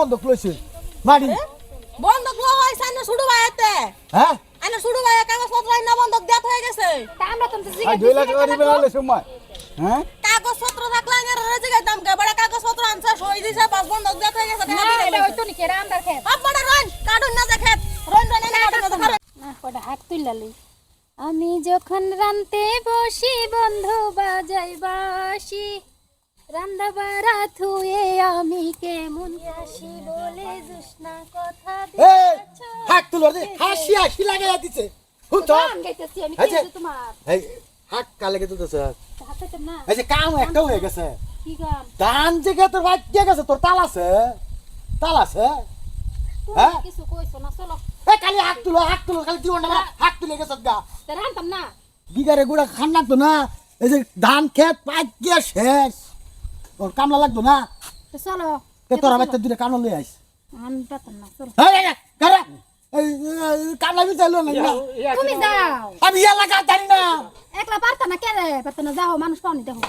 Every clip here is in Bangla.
বন্ধক লইছে। মারি। বন্ধক লো হইছে না শুরু ভাইতে হ্যাঁ? আইনা শুরু ভাই কাগজপত্র আইনা বন্ধক দেওয়া হয়ে গেছে। তা আমরা তো আর দুই লাখ টাকা দিবে না হলে সময়। হ্যাঁ? কাগজপত্র থাকলে আইনা রেজে গাইতাম কে? বড় কাগজপত্র আনছে সই দিছে পাঁচ বন্ধক দেওয়া হয়ে গেছে না এটা হইতো নি কেরা আন্দার খেত। আপনারা রন কাটুন না দেখে রন রন না কাটুন না না ওটা হাত তুললালি আমি যখন রানতে বসি বন্ধু বাজাই বাসি। রান্দা বাড়া থুয়ে আমি কেমন আসি বলে জুসনা কথা এই দিয়েছ? হাত তুলো হাসি হাসি লাগাইয়া দিছে। শুন তো গাইতেছি আমি এই তোমার? এই হাত কালে কে তুলতেছে হাতে না। এই যে কাম একটা হয়ে গেছে। কি গান? ধান যে তোর বাচ্চা গেছে তোর তাল আছে? তাল আছে? হ্যাঁ? কিছু কইছো না চলো। এ খালি হাত তুলো হাত তুলো খালি দিও না হাত তুলে গেছে গা। তা না। বিগারে গুড়া খান লাগতো না এই যে ধান খেত পাইকিয়া শেষ। তোর কামলা লাগতো না? তো চলো তে তোরা বাচ্চা দুটো কামলা লই আইস। আমি পাতাম না চলো। কারা? কামলা বি চাইলো না। তুমি যাও। আমি এলাকা জানি না। একলা পারতা না কে রে পারতা না যাও মানুষ পাওনি দেখো।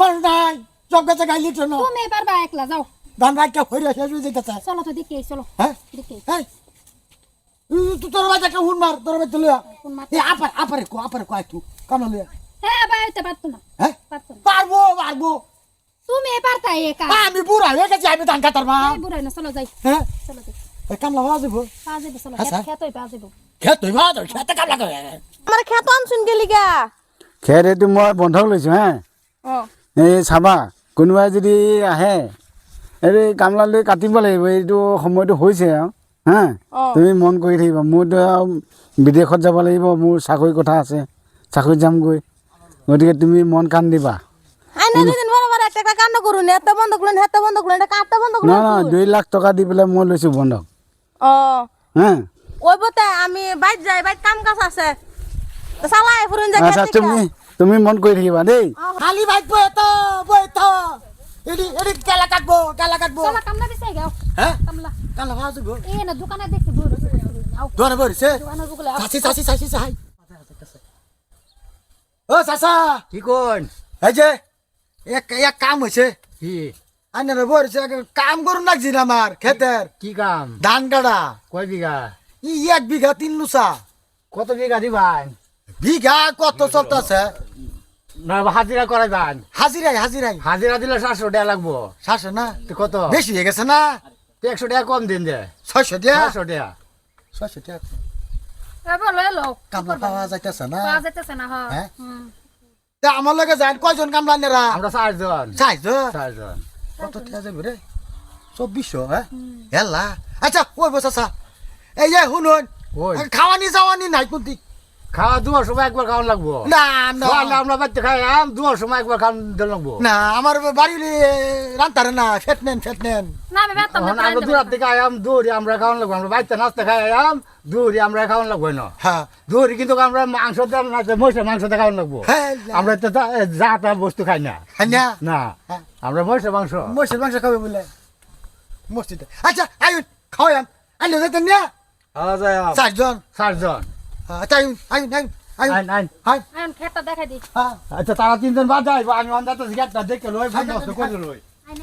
মানুষ নাই। সব গেছে গাইলি না তুমি পারবা একলা যাও। ধান রাখতে হইরে শেষ হয়ে যেতেছে চলো তো দেখি চলো। হ্যাঁ? দেখি এই তুই তোর বাচ্চাকে হুন মার তোর বাচ্চা লইয়া এ আপার আপারে কো আপারে কো একটু কামলা লইয়া হ্যাঁ বাইতে পারতো না। হ্যাঁ? পারব পারব। তুমি পারতা একা। আমি বুড়া হয়ে গেছি আমি ধান কাটার মা। এই বুড়াই না চলো যাই। হ্যাঁ? চলো যাই। কামলা হওয়া যাব পা যাব চলো আচ্ছা। খেত খেতই পা যাব খেত তোর খেতে কামলা করে। আমার খেত আনছুন গেলি গা। খেৰ এইটো মই বন্ধক লৈছোঁ হে। ও এই চাবা কোনোবাই যদি আহে এই কামলা লৈ কাটিব লাগিব এইটো সময়টো হৈছে আৰু হা। তুমি মন কৰি থাকিবা। মোৰতো আৰু বিদেশত যাব লাগিব মোৰ চাকৰি কথা আছে চাকৰিত যামগৈ। গতিকে তুমি মন কাণ দিবা। একটা কান্ড করুন? এত বন্ধক লুন হেত বন্ধক লুন এটা কাটতে বন্ধক নহয় লুন নহয় দুই লাখ টকা দি পেলাই মই লৈছোঁ বন্ধক ও। হা ওই বতে আমি বাইত যাই বাইত কাম কাজ আছে। তো চালাই ফুরুন যা আচ্ছা তুমি তুমি মন কৰি থাকিবা দেই। খালি বাইক বই তো বই তো এডি এডি কেলা কাটবো কেলা কাটবো চলো কামলা দিছে গাও হ্যাঁ কামলা। কামলা হওয়া যাব এই না দোকানে দেখছি বুড়ো আও। দোকানে বইছে দোকানে বুকলে চাচি চাচি চাচি চাই ও চাচা। কি কোন এই যে এক এক কাম হয়েছে কি? আইনের বইছে কাম করুন লাগছি না আমার খেতের কি কাম? ধান কাটা। কয় বিঘা? ই এক বিঘা তিন নুসা কত বিঘা দিবান? বিঘা কত চলতেছে? না হাজিরা করাইবান। হাজিরাই হাজিরাই। হাজিরা দিলে সাতশো টাকা লাগবো। সাতশো না? তো কত? বেশি হয়ে গেছে না? একশো টাকা কম দিন দে। ছয়শো দিয়া ছয়শো টাকা। ছয়শো এ কামলা পাওয়া যাইতেছে না। পা যাইতেছে না হ্যাঁ। তা আমার লগে যায় কয়জন কামলা নেরা আমরা চারজন। চারজন? চারজন। কত টাকা যাবে রে? চব্বিশশো হ্যাঁ? হেলা আচ্ছা ওই বস আচ্ছা। এই যে শুনুন। খাওয়ানি যাওয়ানি নাই কোনটি খাওয়া দুয়ার সময় একবার খাওয়ান লাগবো। না না। আমরা বাচ্চা খাই আম দুয়ার সময় একবার খাওয়ান লাগবো। না আমার বাড়ি রান্তারে না ফেট নেন ফেট নেন। আমি আমরা দূরার থেকে আয়াম আমরা খাওয়ান লাগবো আমরা বাচ্চা নাস্তা খাই আয়াম দূরে আমরা খাওয়ান লাগবো না? হ্যাঁ। দূরে কিন্তু আমরা মাংস দেন মহিষের মাংস দিয়ে খাওয়ান লাগবো। হ্যাঁ আমরা তো যা তা বস্তু খাই না। হ্যাঁ না? না হ্যাঁ। আমরা মহিষের মাংস। মসজিদ মাংস খাবে বলে। মসজিদে। আচ্ছা আয়ুন খাওয়াম আইলে যেতেন না? চারজন। আচ্ছা আইন আইন হাই খেতটা দেখাই দি আচ্ছা তারা তিনজন বাদ যায় আমি গেটটা দেখে লই বন্দোবস্ত করে লই। আই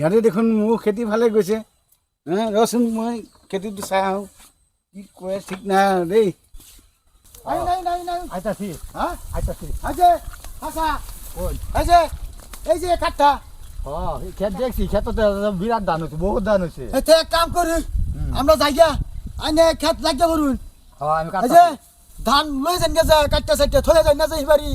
নাই দেখোন মোৰ খেতি ভালে গৈছে হা ৰচোন মই খেতিটো চাই আহোঁ কি কৰে ঠিক নাই আৰু দেই আয়ুন আয়ুন আইতাছি। হ্যাঁ? আইতাছি। আচ্ছা। আচ্ছা এই যে এই যে কাঠটা ও খেত দেখছি খেত বিরাট ধান হচ্ছে বহুত ধান এতে এক কাম করুন আমরা যাইয়া আইনে খেত লাগিয়া করুন আমি এই ধান লই যান গেছে কাটতে সাইটে থলে যাই না যাই বাড়ি।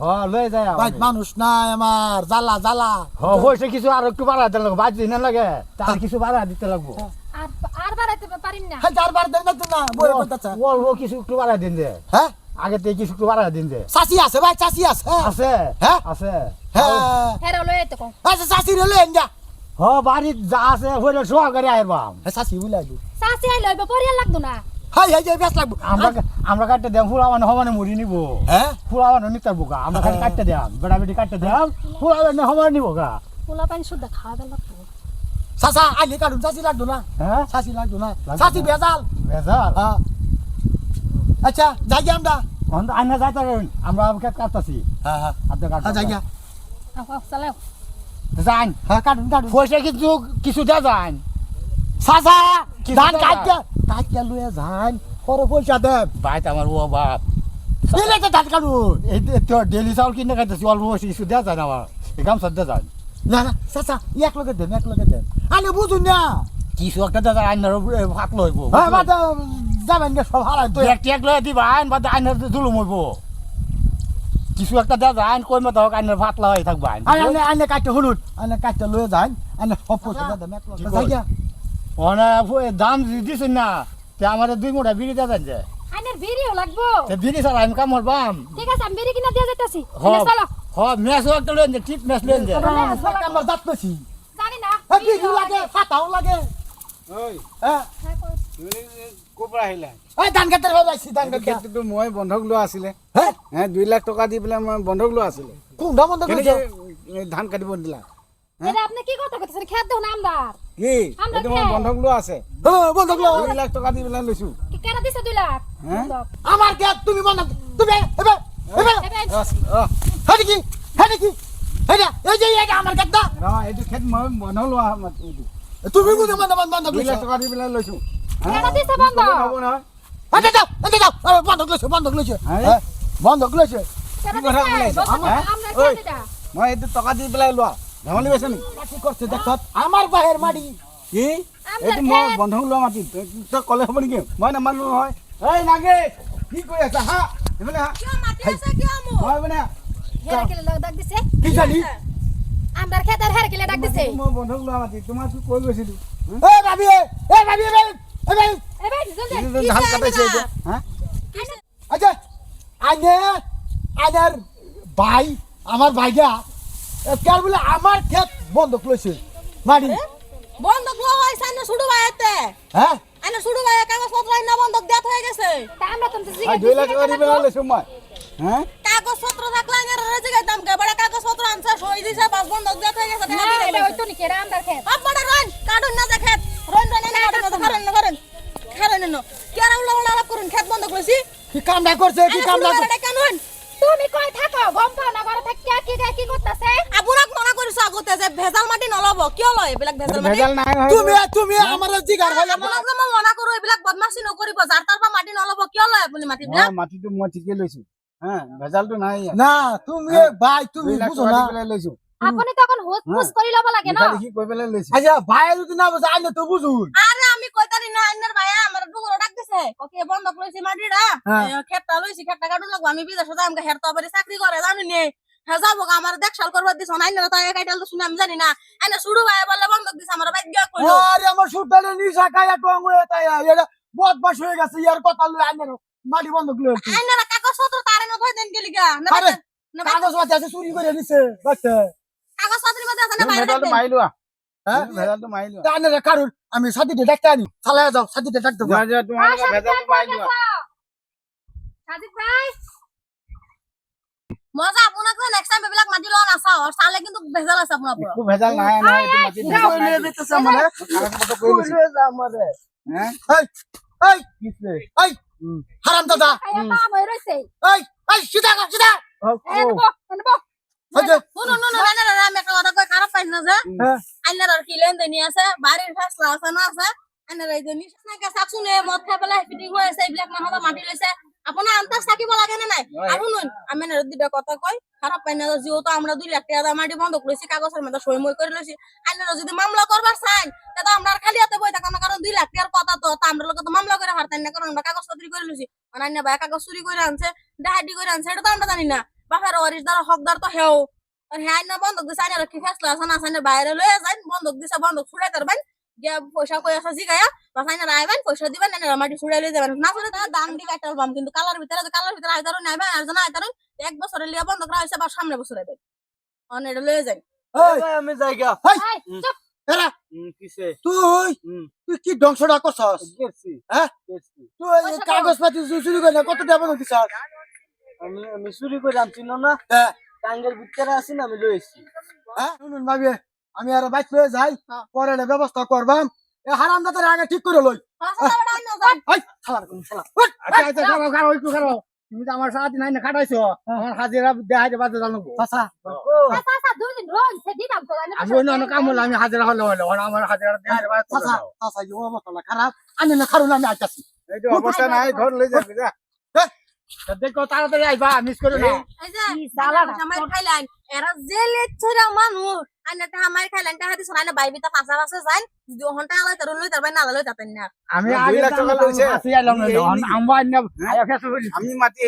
হ্যাঁ লই যায় বাইক মানুষ নাই আমার জ্বালা জ্বালা। হ্যাঁ হয়েছে কিছু আর একটু বাড়া দিতে লাগবো। বাজি না লাগে তার কিছু বাড়া দিতে লাগবো। আর আর বাড়াইতে পারিম না। হ্যাঁ চারবার দেন না তো না বই করতেছে অল্প কিছু একটু বাড়া দিন দে। হ্যাঁ? আগে থেকে কিছু একটু বাড়া দিন দে। চাষি আছে ভাই চাষি আছে আছে? হ্যাঁ? আছে? হ্যাঁ। লই আইতে আচ্ছা চাষি রে লেন যা হ্যাঁ বাড়ির যা আছে হইলে সোয়া করে আইবাম হ্যাঁ চাষি বুলাই দু। সাসি আই লইবা পরিয়া লাগতো না। হাই হাই যে বেশ লাগবো। আমরা আমরা কাটতে দেম ফুলাবানো হবানে মুড়ি নিব। হ্যাঁ? ফুলাবানো নিতে বুকা আমরা খালি কাটতে দেম বেড়া বেটি কাটতে দেম ফুলাবানো হবার নিব গা। পোলা পানি শুদ্ধ খাওয়া দাওয়া চাষা আইলে কাটুন চাষি লাগতো না? হ্যাঁ? চাষি লাগতো না। না। বেজাল বেজাল হ্যাঁ। আচ্ছা যাই আমরা। অন্ত আইনা যাইতে আমরা খেত কাটতাছি। হ্যাঁ হ্যাঁ। আপনি হ্যাঁ যাই চালাও হ্যাঁ কাটুন কাটুন। পয়সা কিছু কিছু দে চাচা! কি ধান? কাটতে? কাটতে লয়ে যান পরে পয়সা দেন। ভাইতে আমার ও বাপ। দিলে তো ধান কাটুন। এই ডেলি চাউল কিনে খাইতেছি অল্প পয়সা কিছু দেওয়া যায় না আমার। এই গামছা দিয়ে যান না না চাচা এক লগে দেন এক লগে দেন। আনে বুঝুন না। কিছু একটা যান আইনার হাত লইব হ্যাঁ বাদা যাবেন না সব হারাই তো এক টেক লয়ে দিবা আইন বাদে আইনার জুলুম হইব। কিছু একটা দিয়ে যান কই মতো হোক আইনার ভাত লগাই থাকবা আইন আনে কাটতে হলুন আনে কাটতে লয়ে যান আনে সব পয়সা এক লগে যাই গিয়া। মানে দাম দিছেন না। তে আমার দুই মোটা বিড়ি দিয়ে যান যে। আইনের বিড়িও লাগবো। তে বিড়ি ছাড়া আমি কাম করবাম ঠিক আছে আমি বিড়ি কিনা দিয়ে যাইতাছি। চলো। হ মেস একটা লইন যে টিপ মেস লইন যে যাচ্ছি জানি না লাগে ফাটাও লাগে। ঐ হ্যাঁ। তুমি ক'ৰ এই ধান ধান খেতিটো মই বন্ধক লোৱা আছিলে। হ্যাঁ হে দুই লাখ টকা দি পেলাই মই বন্ধক লোৱা আছিলে। কোনটা ধান কাটিব দিলা? আপনি কি কথা কইতেছেন? খেত দেও না আমদার। কি? এইটো বন্ধক লোৱা আছে? হ্যাঁ বন্ধ দুই লাখ টকা দি পেলাই লৈছো কি দিছে 2 লাখ? হ্যাঁ? বন্ধক। তুমি বন্ধ তুমি এবে এবে এবে কি হেডি কি হেডা এই যে এটা আমার কাটা অঁ এইটো খেত মই বন্ধক লোৱা এইটো তুমি বুঝে বন্ধ বন্ধ বন্ধ দুই লাখ টকা দি পেলাই লৈছো কেনা দিছে বন্ধক? হ'ব নহয় আচ্ছা যাও আচ্ছা যাও বন্ধ করছ বন্ধ করছ হ্যাঁ? বন্ধ করছ কেনা কি কথা বন্ধক হ্যাঁ? দিতা মই এইটো টকা দি পেলাই লোৱা ধেমালি পাইছা নেকি কি করছে দেখো আমার বাহের মাটি কি এইটো মই খেত। লোৱা মাটি তই ক'লে হ'ব নেকি মই নামানো নহয় এই নাগে কি কৰি আছা হা এইফালে হা হয় মানে কি জানি আমদার খেতের হেরে কিলে ডাক দিছে মই বন্ধক লোৱা মাটি তোমাক তো কৈ গৈছিলো এ ভাবি এ ভাবি এ ভাবি এবে জলদি এইটো যে ধান কাটাইছে আচ্ছা ভাই আমার ভাইটা কার বলে আমার ক্ষেত বন্ধ করেছে মাটি বন্ধক লওয়া হয়েছে আইনে শুরু ভাইতে হ্যাঁ? আইনে শুরু ভাই কাগজপত্র আইনা বন্ধক দেওয়া হয়ে গেছে। তা আমরা তো জিগে দুই লাখ টাকা মই হ্যাঁ? কাগজপত্র থাকলে আইনের জায়গায় দাম কে? বড় কাগজপত্র আনছে সই দিছে পাঁচ বন্ধক দেওয়া হয়ে গেছে না এটা হইতো নি কেরা আমদার খেত। আপনারা রন কাটুন না দেখেন রন রন না কাটুন না করেন না করেন খারেন না কেরা উল্লা আলাপ করুন খেত বন্ধ করেছি কি কামটা করছে কি কামটা করছে কেন তুমি কই থাকো গম পাও না ঘরে থাকি কি কি কি করতেছে আপোনাক মনা কৰিছো আগতে যে ভেজাল মাটি নলব। কিয় লয় এইবিলাক ভেজাল মাটি? ভেজাল নাই নহয়। তুমি তুমি আমার জিগার হলে না মই মনা কৰো এইবিলাক বদমাচি নকৰিব। যাৰ তাৰ পৰা মাটি নলব কিয় লয় আপুনি মাটিবিলাক? মই মাটিটো মই ঠিকে লৈছো। হ্যাঁ ভেজালটো নাই না তুমি ভাই তুমি বুঝো না। লৈছো। আপনি তখন হুস ফুস করি লব লাগে না? লিখি কৈ পেলাই লৈছো। আচ্ছা ভাই যদি না বুঝে আইনে তো বুঝুন আরে আমি কইতারি না আইনার ভাইয়া আমার ডুগুলো ডাক দিছে। ওকে বন্ধ হ্যাঁ। এ, ক্ষেতটা লইছি ক্ষেতটা কাটু লাগবো। আমি বিদেশে যাম হের তো আবার চাকরি করে জানি নে হ্যাঁ যাব গা, আমার দেখশাল করবার দিছ আইনার তাই কাইটাল তো শুনে আমি জানি না। আইনা শুরু ভাই বললে বন্ধক দিছে আমার ভাগ্য কইলো। আরে আমার সুটালে নিশা খায়া টং হয়ে তাই এটা বদমাস হয়ে গেছে ইয়ার কথা লই আইনের মাটি বন্ধ করে আইনার কাগজ পত্র তারে না থই দেন গেলি গা? না আরে, বাইতে- না বাইতে- কাগজ মাটি আছে চুরি করে নিছে বাচ্চা। কাগজ পত্রের মধ্যে আছে না তুমি বাইরে ভেজালটো দেন। মাৰি হ্যাঁ? ভেজালটো মাৰি লোৱা আইনের কারণ আমি সাথীতে ডাকতে আনি। চালায় যাও ডাকতে ভেজালটো মাৰি লোৱা সাজিদ ভাই মজা আপোনাক যে নেক্সট টাইম এইবিলাক মাটি লোৱা নাচাও আৰু চালে কিন্তু ভেজাল আছে আপোনাৰ পৰা। একো ভেজাল নাই এইটো নাই হ্যাঁ এই এই কিছে এই হারাম দাদা। রইছে এই এই সিধা কর, সিধা যে, শুনুন শুনুন আমি একটা কথা কই খারাপ পাই না যে। আইনার আর কি লেন দেনি আছে বাড়ির ফেসলা আছে। না আছে আইনার এই যে মদ খাই পেলাই ফিটিং হৈ আছে এইবিলাক মানুহ মাটি লৈছে। আপোনাৰ আন্তাজ থাকিব লাগে নে নাই। আৰু শুনুন আমি না দুটা কথা কই খারাপ পাই না যেহেতু আমরা দুই লাখ টাকা মাটি বন্ধ করেছি কাগজের মধ্যে সই মই করে লইছি আইনার যদি মামলা করবার চাই তা আমরা খালি হাতে বই থাকাম না কারণ দুই লাখ টাকার কথা তো তা আমরা লোক তো মামলা করে হারতাম না কারণ আমরা কাগজ পত্র করে লইছি মানে আইনা ভাই কাগজ চুরি করে আনছে ডাহাটি করে আনছে এটা তো আমরা জানি না। বাপের ওয়ারিশদার হকদার তো হেও আর হ্যাঁ না বন্ধক দিছে আইনার কি ফেসলা আছে না আছে বাইরে লয়ে যাই বন্ধক দিছে বন্ধক ছুড়াই তারবেন গিয়া পয়সা কই আছে জিগায়া বাস আইনার আইবেন পয়সা দিবেন আইনার মাটি ছুড়াই লয়ে যাবেন না ছুড়ে দি কাটাল বাম কিন্তু কালার ভিতরে কালার ভিতরে আইতারও নাইবেন আর জানা আইতারও এক বছরের লিয়া বন্ধক রাখা হইছে বা সামনে বছর আইবেন অন এটা লয়ে যাই। এই আমি জায়গা চুপ। এরা কিছে? তুই তুই কি ধ্বংসটা করছস হ্যাঁ? গেছি তুই এই কাগজপাতি চুরি করে কত টাকা বন্ধ দিছস আমি আমি চুরি করে আনছি না। হ্যাঁ টাঙ্গের ভিতরে আছি না আমি লইছি হ্যাঁ শুনুন ভাবি আমি আর বাইক লয়ে যাই হ্যাঁ। পরে ব্যবস্থা করবাম। হারাম দাদার আগে ঠিক করে লই। আচ্ছা আচ্ছা তুমি তো আমার সারাদিন আইনে খাটাইছো। আমার হাজিরা দেখাইতে বাদে জানো চাচা চাচা চাচা দুই দিন রোজ সে দিতাম তো জানি আমি অন্য অন্য কাম হলে আমি হাজিরা হলে হলে আমার হাজিরা দেখাইতে এই খারাপ। আনি না খারুন আমি আইতাছি। এই তো অবস্থা নাই ঘর লই যাবি যা দেখো তাড়াতাড়ি আইবা মিস করো না। এই যে আমার খাইলাম এরা জেলে ছড়া মানুষ। আইনা তা আমার খাইলাম তা হাতি সরাইলে বাইবি তা পাঁচা পাঁচা যাই যদি ওহনটা আলাই তার লই তার না লই তাতেন না আমি আগে লাখ টাকা লইছে। হাসি আইলাম না এই আইনা আয়া ফেস হইছি আমি মাটি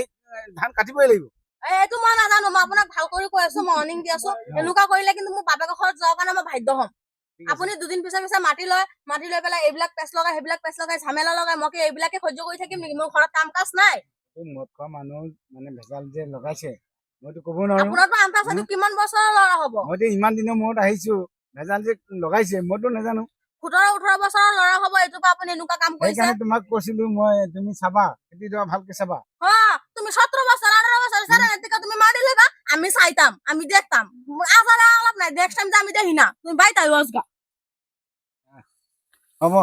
ধান কাটিবই লাগিব। এইটো মই নাজানো মই আপোনাক ভালো কৰি কৈ আছো মৰ্ণিং দি আছো। এনেকুৱা কৰিলে কিন্তু মোৰ বাপেকৰ ঘৰত যোৱাৰ কাৰণে মই বাধ্য হ'ম। আপুনি দুদিন পিছে পিছে মাটি লয় মাটি লৈ পেলাই এইবিলাক পেচ লগাই সেইবিলাক পেচ লগাই ঝামেলা লগাই মই কি এইবিলাকে সহ্য কৰি থাকিম নেকি? মোৰ ঘৰত কাম কাজ নাই। এই মদ খোৱা মানুহ মানে ভেজাল যে লগাইছে মইতো ক'ব নোৱাৰো। কিমান বছৰৰ ল'ৰা হ'ব? মইতো ইমান দিনৰ মূৰত আহিছো ভেজাল যে লগাইছে মইতো নাজানো। সোতৰ ওঠৰ বছৰৰ ল'ৰা হ'ব এইটোৰ পৰা আপুনি এনেকুৱা কাম কৰিছে? সেইকাৰণে তোমাক কৈছিলো মই তুমি চাবা ভালকে চাবা। হা তুমি সতেরো বছর আঠারো বছর সারা থেকে তুমি মাটি লইবা আমি চাইতাম আমি দেখতাম। আজারা অলপ নাই নেক্সট টাইম যে আমি দেখি না তুমি বাইতাই আজগা হ'ব।